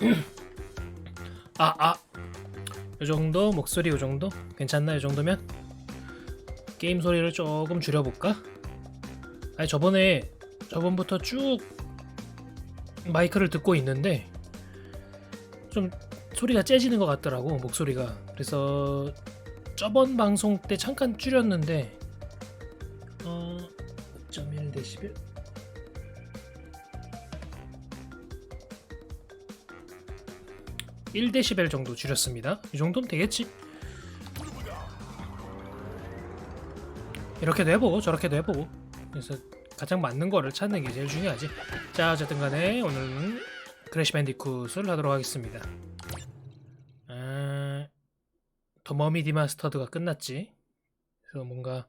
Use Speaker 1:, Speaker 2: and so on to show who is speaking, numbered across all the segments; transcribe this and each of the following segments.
Speaker 1: 아, 아. 요 정도 목소리 요 정도? 괜찮나 요 정도면? 게임 소리를 조금 줄여볼까? 아니 저번에 저번부터 쭉 마이크를 듣고 있는데 좀 소리가 째지는 것 같더라고 목소리가 그래서 저번 방송 때 잠깐 줄였는데 1dB 정도 줄였습니다. 이 정도면 되겠지? 이렇게도 해보고 저렇게도 해보고 그래서 가장 맞는 거를 찾는 게 제일 중요하지. 자 어쨌든 간에 오늘은 크래시 밴디쿠트를 하도록 하겠습니다. 아, 더 머미 디마스터드가 끝났지. 그래서 뭔가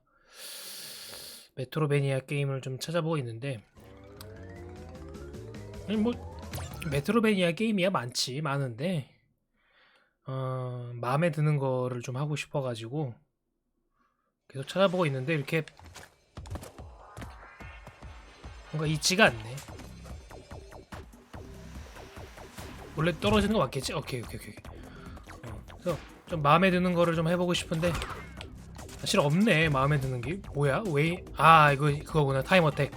Speaker 1: 메트로베니아 게임을 좀 찾아보고 있는데 아니, 뭐 메트로베니아 게임이야 많지 많은데 어, 마음에 드는 거를 좀 하고 싶어 가지고 계속 찾아보고 있는데 이렇게 뭔가 있지가 않네. 원래 떨어지는 거 맞겠지? 오케이 오케이 오케이. 어, 그래서 좀 마음에 드는 거를 좀 해보고 싶은데 사실 없네 마음에 드는 게 뭐야? 왜? 아 이거 그거구나 타임 어택.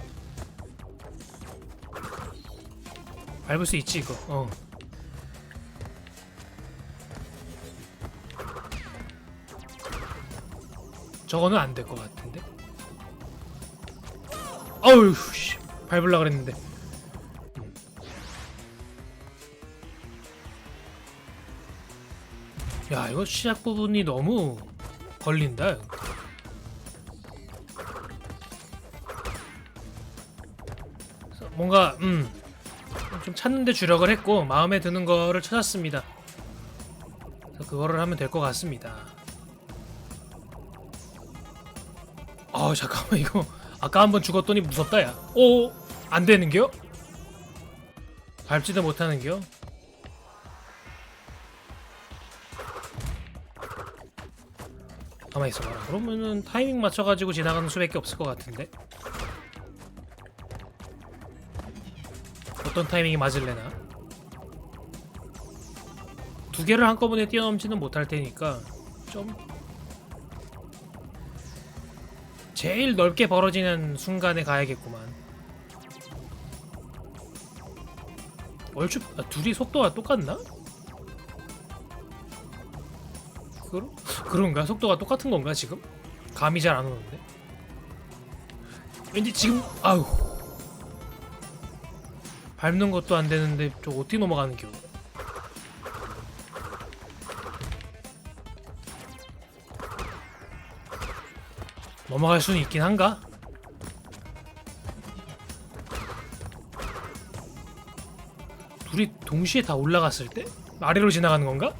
Speaker 1: 밟을 수 있지 이거. 어. 저거는 안 될 것 같은데. 어우 씨 밟으려 그랬는데. 야 이거 시작 부분이 너무 걸린다. 뭔가 음. 좀 찾는데 주력을 했고 마음에 드는 거를 찾았습니다. 그거를 하면 될 것 같습니다. 아 잠깐만 이거 아까 한 번 죽었더니 무섭다 야. 오, 안 되는겨? 밟지도 못하는겨? 가만히 있어봐라. 그러면은 타이밍 맞춰가지고 지나가는 수밖에 없을 것 같은데. 어떤 타이밍이 맞을래나? 두 개를 한꺼번에 뛰어넘지는 못할 테니까 좀 제일 넓게 벌어지는 순간에 가야겠구만. 얼추 아, 둘이 속도가 똑같나? 그러, 그런가? 속도가 똑같은 건가 지금? 감이 잘 안 오는데. 왠지 지금 아우 밟는 것도 안 되는데 저 어떻게 넘어가는 겨? 넘어갈 수는 있긴 한가? 둘이 동시에 다 올라갔을 때 아래로 지나가는 건가?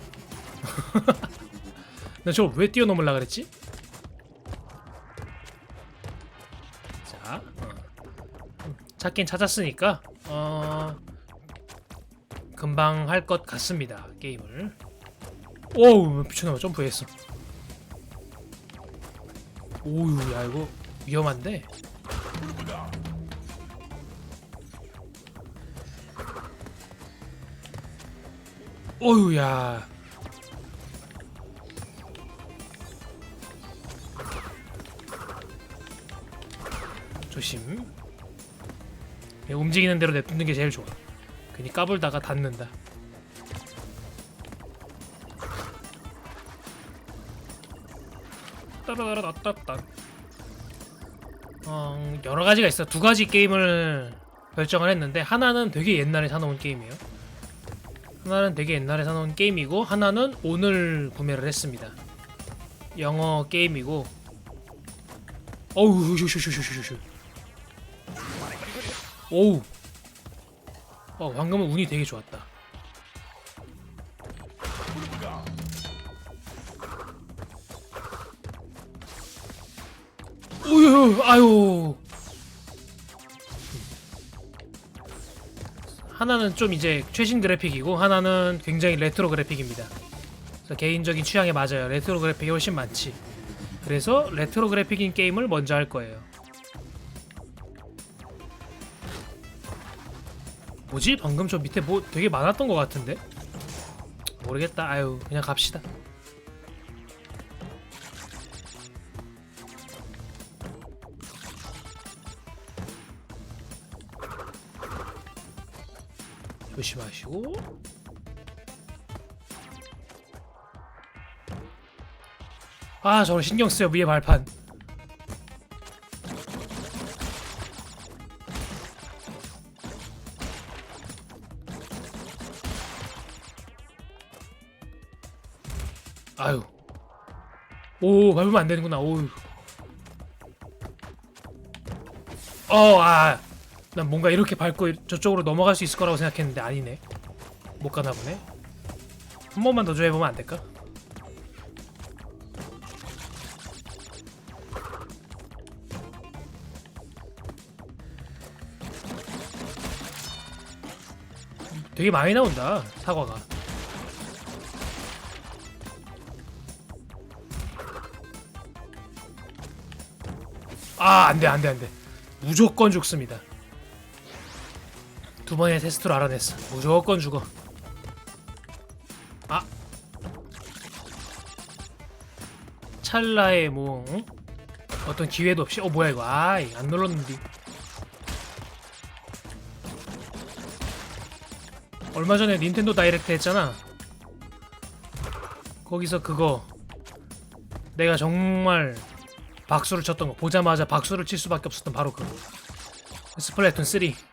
Speaker 1: 나 저걸 왜 뛰어넘으려 그랬지? 자, 어. 음, 찾긴 찾았으니까 어 금방 할 것 같습니다 게임을. 오우 미친놈아 점프했어. 오유 야 이거 위험한데? 오유 야. 조심. 야, 움직이는 대로 냅두는 게 제일 좋아. 괜히 까불다가 닿는다 따라라라따따. 어, 여러 가지가 있어. 두 가지 게임을 결정을 했는데 하나는 되게 옛날에 사놓은 게임이에요. 하나는 되게 옛날에 사놓은 게임이고 하나는 오늘 구매를 했습니다. 영어 게임이고. 어우. 오우. 어, 방금은 운이 되게 좋았다. 우유, 아유. 하나는 좀 이제 최신 그래픽이고 하나는 굉장히 레트로 그래픽입니다. 그래서 개인적인 취향에 맞아요. 레트로 그래픽이 훨씬 많지. 그래서 레트로 그래픽인 게임을 먼저 할 거예요. 뭐지? 방금 저 밑에 뭐 되게 많았던 것 같은데? 모르겠다. 아유, 그냥 갑시다. 조심하시고. 아, 저거 신경 쓰여 위에 발판. 아유. 오, 밟으면 안 되는구나. 오. 어, 아. 난 뭔가 이렇게 밟고 저쪽으로 넘어갈 수 있을 거라고 생각했는데 아니네. 못 가나 보네. 한 번만 더 조해보면 안 될까? 되게 많이 나온다 사과가 아 안돼 안돼 안돼 무조건 죽습니다 두 번의 테스트로 알아냈어. 무조건 죽어. 아. 찰나의 뭐 응? 어떤 기회도 없이. 어 뭐야 이거. 아이 안 눌렀는데. 얼마 전에 닌텐도 다이렉트 했잖아. 거기서 그거. 내가 정말 박수를 쳤던 거. 보자마자 박수를 칠 수밖에 없었던 바로 그 스플래툰 3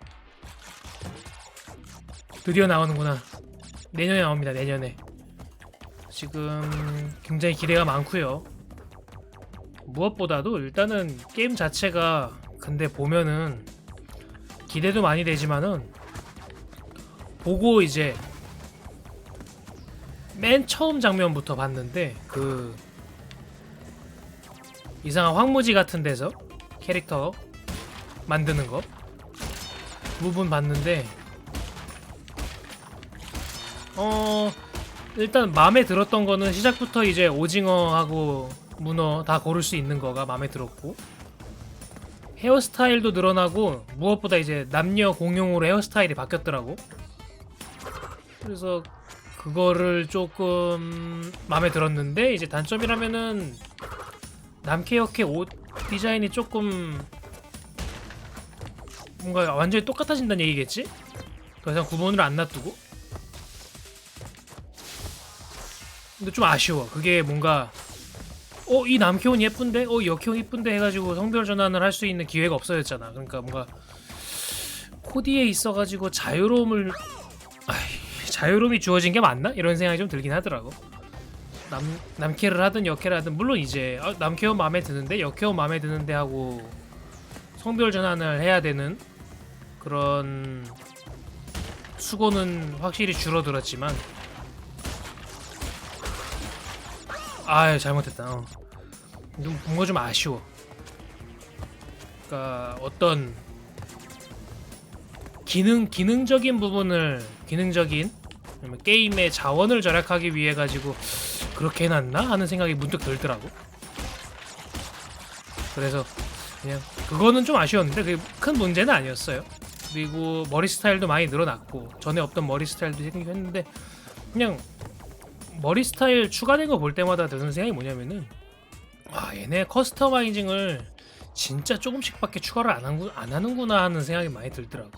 Speaker 1: 드디어 나오는구나. 내년에 나옵니다 내년에. 지금 굉장히 기대가 많고요. 무엇보다도 일단은 게임 자체가 근데 보면은 기대도 많이 되지만은 보고 이제 맨 처음 장면부터 봤는데 그 이상한 황무지 같은 데서 캐릭터 만드는 거 부분 봤는데 어 일단 마음에 들었던 거는 시작부터 이제 오징어하고 문어 다 고를 수 있는 거가 마음에 들었고 헤어스타일도 늘어나고 무엇보다 이제 남녀 공용으로 헤어스타일이 바뀌었더라고 그래서 그거를 조금 마음에 들었는데 이제 단점이라면은 남캐역의 옷 디자인이 조금 뭔가 완전히 똑같아진다는 얘기겠지? 더 이상 구분을 안 놔두고 근데 좀 아쉬워. 그게 뭔가 어 이 남캐온 예쁜데? 어 여캐온 이쁜데? 해가지고 성별 전환을 할 수 있는 기회가 없어졌잖아. 그러니까 뭔가 코디에 있어가지고 자유로움을 아이, 자유로움이 주어진 게 맞나? 이런 생각이 좀 들긴 하더라고. 남 남캐를 하든 여캐를 하든 물론 이제 어, 남캐온 마음에 드는데 여캐온 마음에 드는데 하고 성별 전환을 해야 되는 그런 수고는 확실히 줄어들었지만 아 잘못했다 어. 뭔가 좀 아쉬워 그러니까 어떤 기능 기능적인 부분을 기능적인 게임의 자원을 절약하기 위해 가지고 그렇게 해놨나 하는 생각이 문득 들더라고. 그래서 그냥 그거는 좀 아쉬웠는데 그게 큰 문제는 아니었어요. 그리고 머리 스타일도 많이 늘어났고 전에 없던 머리 스타일도 생기고 했는데 그냥 머리 스타일 추가된 거 볼 때마다 드는 생각이 뭐냐면은 와 얘네 커스터마이징을 진짜 조금씩밖에 추가를 안, 하는, 안 하는구나 하는 생각이 많이 들더라고.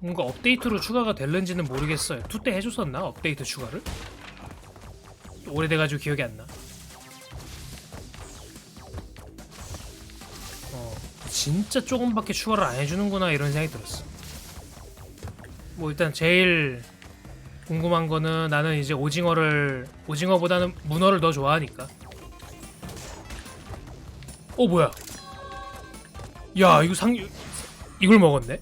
Speaker 1: 뭔가 업데이트로 추가가 될는지는 모르겠어요. 투 때 해줬었나 업데이트 추가를? 오래돼가지고 기억이 안 나. 어, 진짜 조금밖에 추가를 안 해주는구나 이런 생각이 들었어. 뭐 일단 제일 궁금한 거는 나는 이제 오징어를 오징어보다는 문어를 더 좋아하니까. 어 뭐야? 야 이거 상 이걸 먹었네?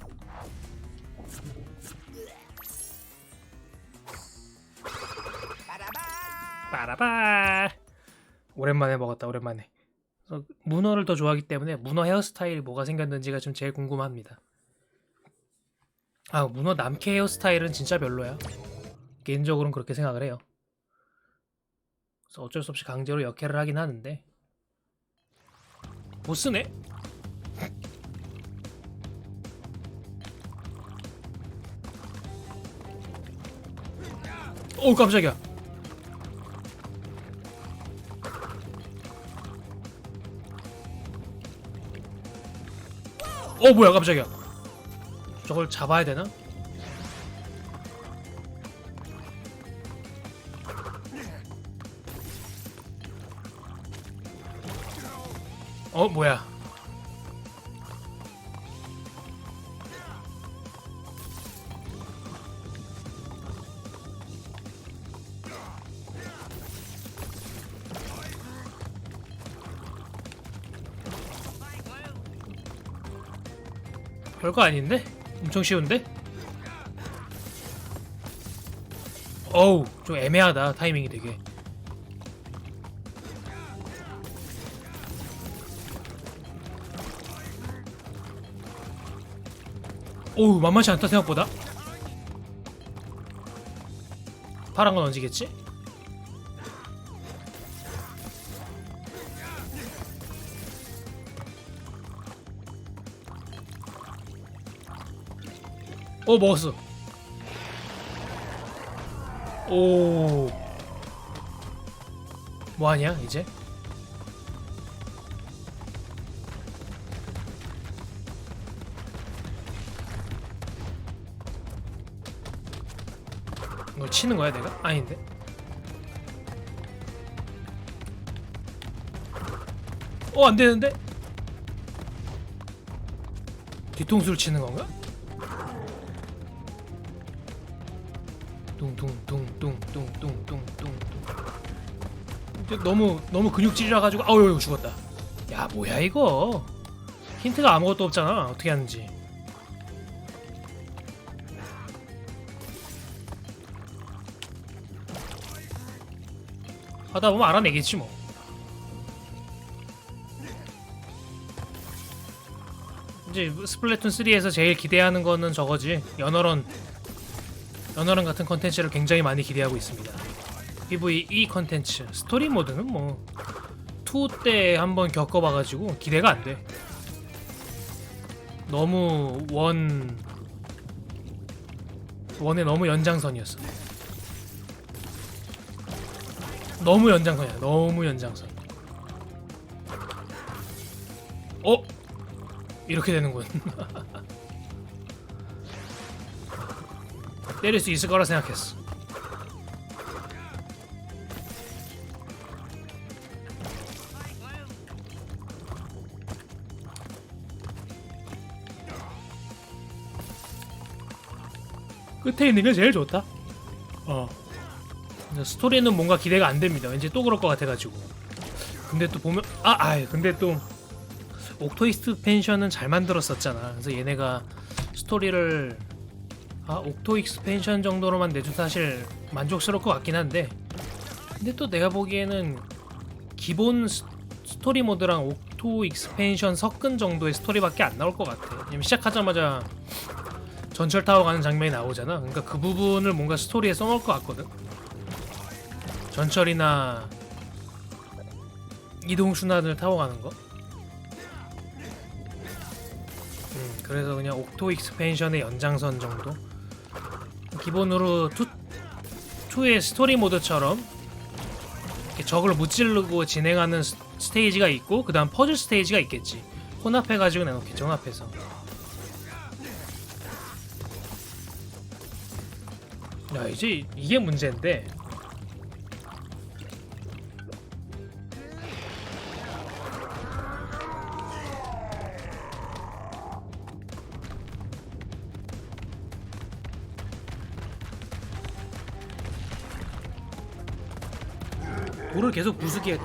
Speaker 1: 빠라바 오랜만에 먹었다 오랜만에 문어를 더 좋아하기 때문에 문어 헤어스타일이 뭐가 생겼는지가 좀 제일 궁금합니다 아 문어 남캐 헤어스타일은 진짜 별로야 개인적으로는 그렇게 생각을 해요. 그래서 어쩔 수 없이 강제로 역할을 하긴 하는데 못 쓰네. 오 깜짝이야. 어 뭐야 깜짝이야. 저걸 잡아야 되나? 어 뭐야? 별거 아닌데? 엄청 쉬운데? 어우 좀 애매하다 타이밍이 되게 오우 만만치 않다 생각보다. 파란 건 얹이겠지? 오 먹었어. 오. 뭐하냐 이제 이걸 치는 거야 내가? 아닌데 어 안되는데? 뒤통수를 치는 건가? 뚱뚱뚱뚱뚱뚱뚱뚱 너무 너무 근육질이라 가지고 아유 죽었다. 야 뭐야 이거 힌트가 아무것도 없잖아 어떻게 하는지. 하다 보면 알아내겠지 뭐. 이제 스플래툰 3에서 제일 기대하는 거는 저거지 연어런 연어랑 같은 컨텐츠를 굉장히 많이 기대하고 있습니다. PVE 컨텐츠 스토리 모드는 뭐 2 때 한번 겪어봐가지고 기대가 안 돼. 너무 원 원에 너무 연장선이었어. 너무 연장선이야. 너무 연장선. 어? 이렇게 되는군. 때릴 수 있을 거라 생각했어. 끝에 있는 게 제일 좋다. 어. 스토리는 뭔가 기대가 안 됩니다. 왠지 또 그럴 것 같아가지고. 근데 또 보면 아, 아, 근데 또 옥토이스트 펜션은 잘 만들었었잖아. 그래서 얘네가 스토리를 아 옥토 익스펜션 정도로만 내도 사실 만족스러울 것 같긴 한데 근데 또 내가 보기에는 기본 스, 스토리 모드랑 옥토 익스펜션 섞은 정도의 스토리밖에 안 나올 것 같아 왜냐면 시작하자마자 전철 타고 가는 장면이 나오잖아 그러니까 그 부분을 뭔가 스토리에 써놓을 것 같거든 전철이나 이동 순환을 타고 가는 거? 음, 그래서 그냥 옥토 익스펜션의 연장선 정도? 기본으로 투, 2의 스토리 모드처럼 이렇게 적을 무찌르고 진행하는 스, 스테이지가 있고 그 다음 퍼즐 스테이지가 있겠지. 혼합해가지고 내놓겠지 혼합해서. 야 이제 이게 문제인데 계속 부수게.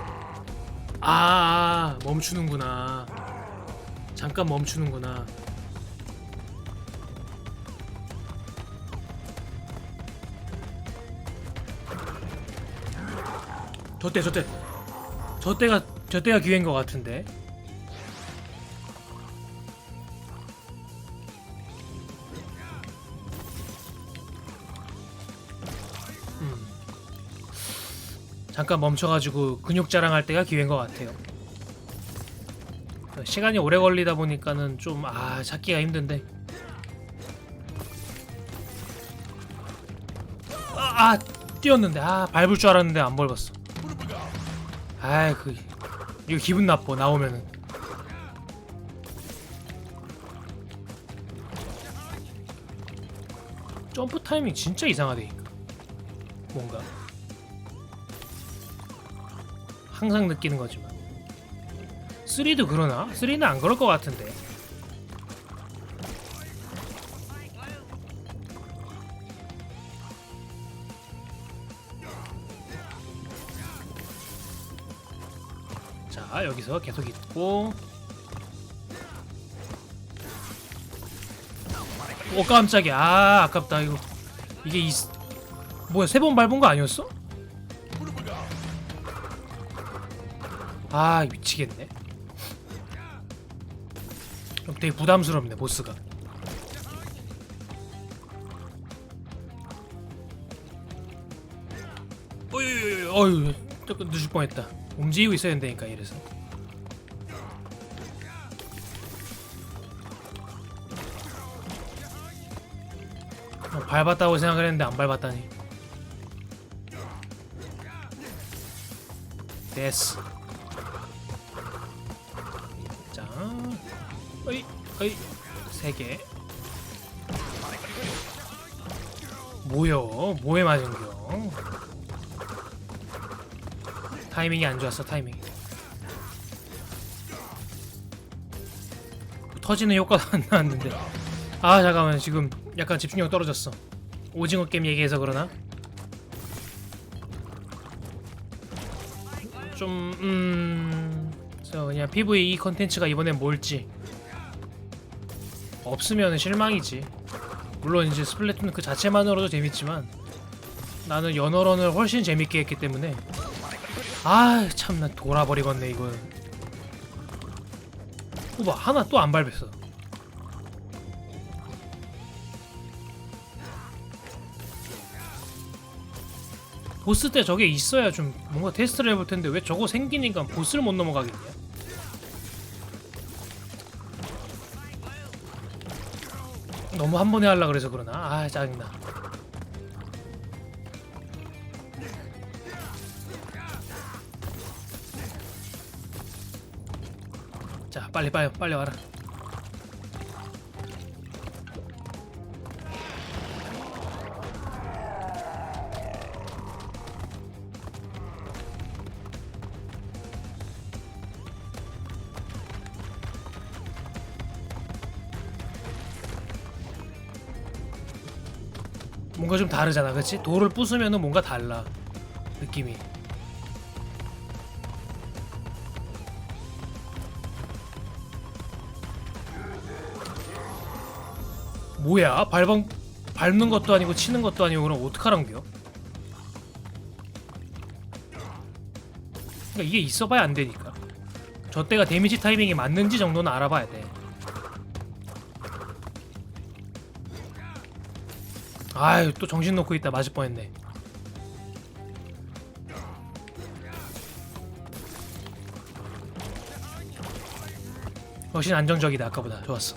Speaker 1: 아, 아 멈추는구나. 잠깐 멈추는구나. 저때 저때. 저때가 저때가 기회인 것 같은데 잠깐 멈춰가지고 근육 자랑할 때가 기회인 것 같아요. 시간이 오래 걸리다 보니까는 좀 아 찾기가 힘든데. 아, 아 뛰었는데. 아 밟을 줄 알았는데 안 밟았어. 아이 그 이거 기분 나빠 나오면은. 점프 타이밍 진짜 이상하다니까. 뭔가 항상 느끼는 거지만. 3도 그러나? 3는 안 그럴 것 같은데. 자 여기서 계속 있고. 오 깜짝이야. 아 아깝다 이거. 이게 이 뭐야 세 번 밟은 거 아니었어? 아 미치겠네. 좀 되게 부담스럽네 보스가. 어휴 어휴 조금 늦을 뻔했다. 움직이고 있어야 된다니까 이래서. 어, 밟았다고 생각을 했는데 안 밟았다니. 됐어 어이 세개. 뭐여 뭐에 맞은겨 타이밍이 안 좋았어 타이밍 터지는 효과가 안 나왔는데. 아 잠깐만 지금 약간 집중력 떨어졌어. 오징어 게임 얘기해서 그러나? 좀음저 그냥 PVE 컨텐츠가 이번엔 뭘지 없으면 실망이지. 물론 이제 스플래툰 그 자체만으로도 재밌지만 나는 연어런을 훨씬 재밌게 했기 때문에. 아 참나 돌아버리겠네 이거 오바 하나 또 안 밟았어. 보스 때 저게 있어야 좀 뭔가 테스트를 해볼 텐데 왜 저거 생기니까 보스를 못 넘어가겠냐 너무 한 번에 하려 그래서 그러나? 아 짜증나. 자 빨리 빨리 빨리 와라 뭔가 좀 다르잖아 그치? 돌을 부수면은 뭔가 달라 느낌이 뭐야 밟은 밟는 것도 아니고 치는 것도 아니고 그럼 어떡하란겨? 그러니까 이게 있어봐야 안 되니까 저 때가 데미지 타이밍이 맞는지 정도는 알아봐야 돼 아유 또 정신 놓고 있다. 맞을 뻔했네. 훨씬 안정적이다 아까보다. 좋았어.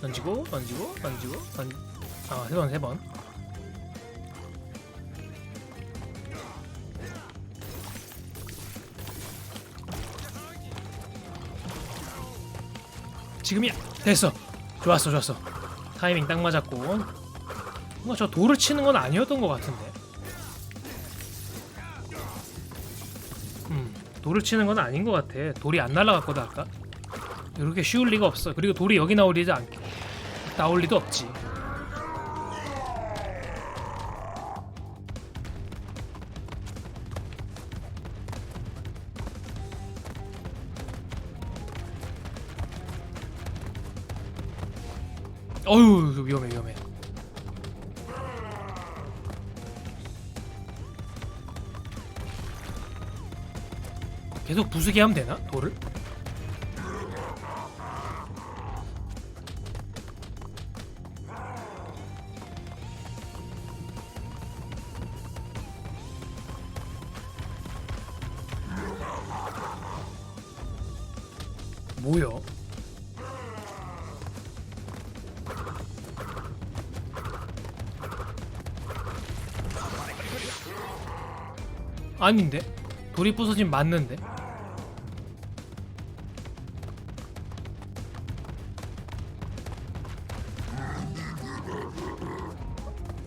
Speaker 1: 던지고 던지고 던지고 던... 아세번 세번. 지금이야. 됐어. 좋았어 좋았어 타이밍 딱 맞았고. 뭔가 저 돌을 치는 건 아니었던 것 같은데. 음 돌을 치는 건 아닌 것 같아. 돌이 안 날아갔거든 아까. 이렇게 쉬울 리가 없어. 그리고 돌이 여기 나올 리도 않 나올 리도 없지 어휴 위험해 위험해 계속 부수게 하면 되나 돌을? 아닌데? 돌이 부서진 맞는데?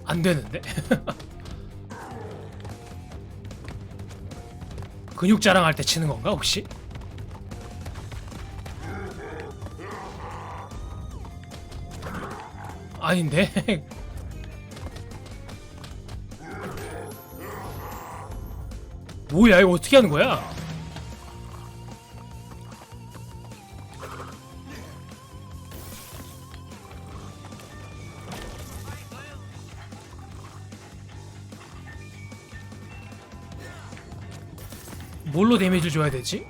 Speaker 1: 안 되는데? 근육 자랑할 때 치는 건가 혹시? 아닌데? 뭐야 이거 어떻게 하는 거야? 뭘로 데미지를 줘야 되지?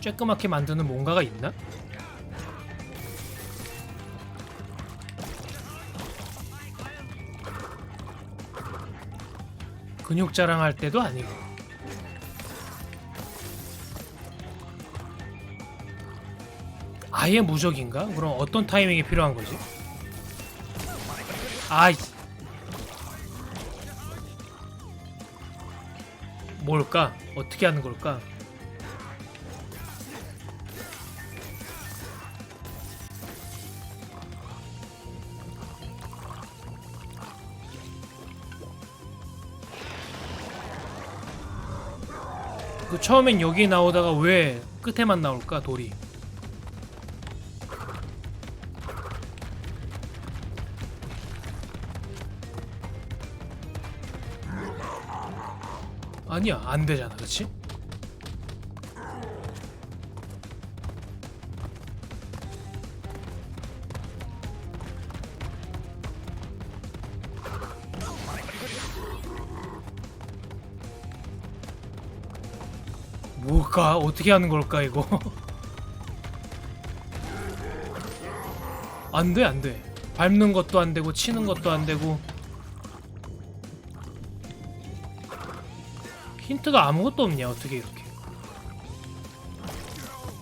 Speaker 1: 쬐끄맣게 만드는 뭔가가 있나? 근육 자랑할 때도 아니고 아예 무적인가? 그럼 어떤 타이밍이 필요한 거지? 아이 뭘까? 어떻게 하는 걸까? 그 처음엔 여기 나오다가 왜 끝에만 나올까 돌이? 아니야 안 되잖아 그치? 뭘까? 어떻게 하는 걸까 이거? 안 돼, 안 돼. 밟는 것도 안 되고 치는 것도 안 되고 힌트가 아무것도 없냐 어떻게 이렇게.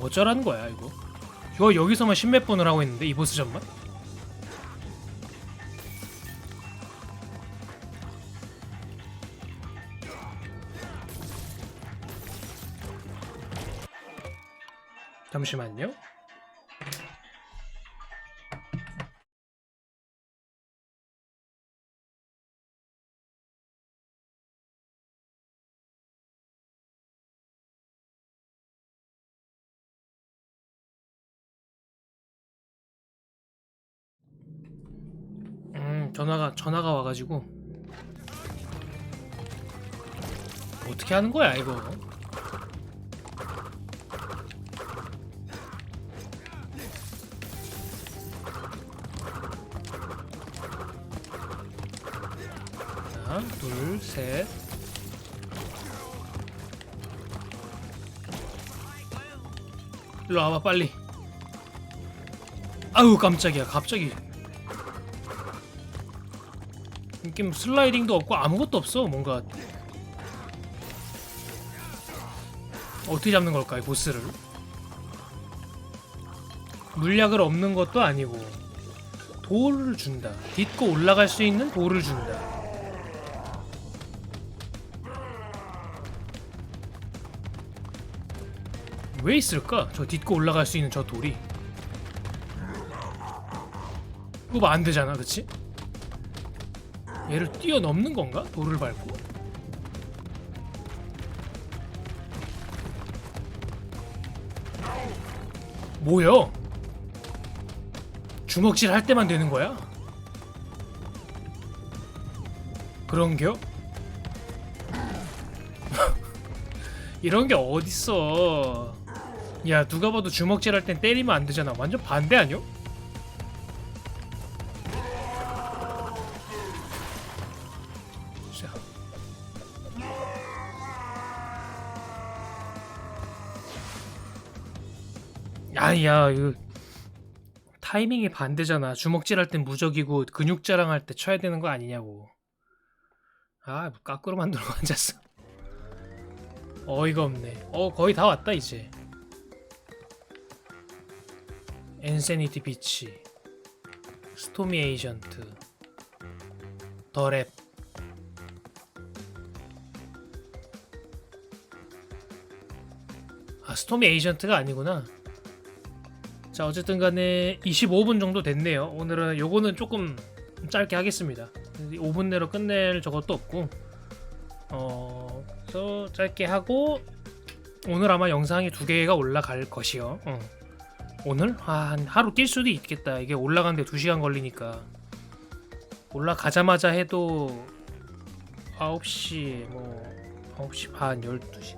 Speaker 1: 어쩌라는 거야 이거? 이거 여기서만 십몇 번을 하고 있는데 이 보스전만 잠시만요 전화가 전화가 와가지고. 어떻게 하는 거야 이거? 하나 둘 셋. 일로 와봐 빨리. 아우 깜짝이야. 갑자기 느낌 슬라이딩도 없고 아무것도 없어 뭔가. 어떻게 잡는 걸까 이 보스를? 물약을 없는 것도 아니고 돌을 준다. 딛고 올라갈 수 있는 돌을 준다. 왜 있을까? 저 딛고 올라갈 수 있는 저 돌이. 이거 뭐 안 되잖아 그치? 얘를 뛰어넘는 건가? 돌을 밟고? 뭐야? 주먹질 할 때만 되는 거야? 그런겨? 이런 게 어딨어 야 누가 봐도 주먹질 할 땐 때리면 안 되잖아 완전 반대 아니야? 야야 이거 타이밍이 반대잖아. 주먹질할 땐 무적이고 근육 자랑할 때 쳐야 되는 거 아니냐고. 아 뭐 까꾸로 만들고 앉았어. 어이가 없네. 어 거의 다 왔다 이제. 엔세니티 비치. 스토미 에이전트. 더랩. 아 스톰이 에이전트가 아니구나 자 어쨌든 간에 25분 정도 됐네요. 오늘은 요거는 조금 짧게 하겠습니다. 5분 내로 끝낼 저것도 없고 어 그래서 짧게 하고 오늘 아마 영상이 두 개가 올라갈 것이요. 어. 오늘? 아, 한 하루 뛸 수도 있겠다. 이게 올라가는데 2시간 걸리니까. 올라가자마자 해도 9시 뭐 9시 반 12시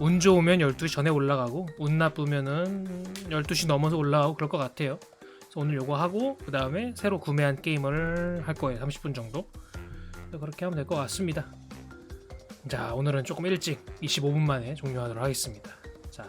Speaker 1: 운 좋으면 12시 전에 올라가고 운 나쁘면은 12시 넘어서 올라가고 그럴 것 같아요. 그래서 오늘 요거 하고 그 다음에 새로 구매한 게임을 할 거예요. 30분 정도. 그렇게 하면 될 것 같습니다. 자 오늘은 조금 일찍 25분 만에 종료하도록 하겠습니다. 자